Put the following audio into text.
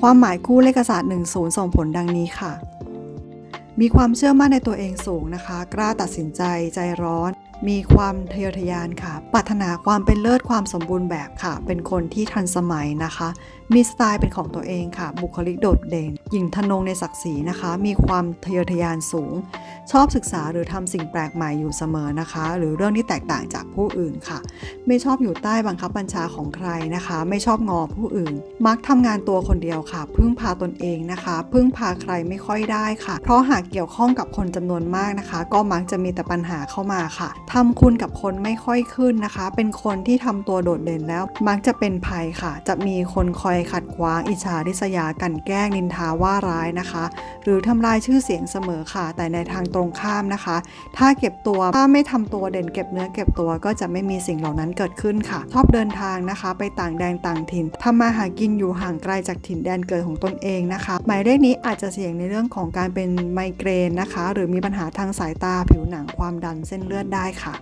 ความหมายคู่เลขศาสตร์10 ส่งผลดังนี้ค่ะ มีความเชื่อมั่นในตัวเองสูงนะคะ กล้าตัดสินใจใจร้อน มีความทะเยอทะยานค่ะ ปรารถนาความเป็นเลิศความสมบูรณ์แบบค่ะ เป็นคนที่ทันสมัยนะคะมีสไตล์เป็นของตัวเองค่ะ บุคลิกโดดเด่น หญิงทนงในศักดิ์ศรีนะคะ มีความทะเยอทะยานสูง ชอบศึกษาหรือทำสิ่งแปลกใหม่อยู่เสมอนะคะ หรือเรื่องที่แตกต่างจากผู้อื่นค่ะ ไม่ชอบอยู่ใต้บังคับบัญชาของใครนะคะ ไม่ชอบงอผู้อื่น มักทำงานตัวคนเดียวค่ะ พึ่งพาตนเองนะคะ พึ่งพาใครไม่ค่อยได้ค่ะ เพราะหากเกี่ยวข้องกับคนจำนวนมากนะคะ ก็มักจะมีแต่ปัญหาเข้ามาค่ะทำคุณกับคนไม่ค่อยขึ้นนะคะ เป็นคนที่ทำตัวโดดเด่นแล้ว มักจะเป็นภัยค่ะ จะมีคนคอยขัดขวางอิจฉาริษยากันแกล้งนินทาว่าร้ายนะคะ หรือทำลายชื่อเสียงเสมอค่ะ แต่ในทางตรงข้ามนะคะ ถ้าเก็บตัวถ้าไม่ทำตัวเด่นเก็บเนื้อเก็บตัวก็จะไม่มีสิ่งเหล่านั้นเกิดขึ้นค่ะ ชอบเดินทางนะคะ ไปต่างแดนต่างถิ่นทำมาหากินอยู่ห่างไกลจากถิ่นแดนเกิดของตนเองนะคะ หมายเลขนี้อาจจะเสี่ยงในเรื่องของการเป็นไมเกรนนะคะ หรือมีปัญหาทางสายตาผิวหนังความดันเส้นเลือดได้ค่ะ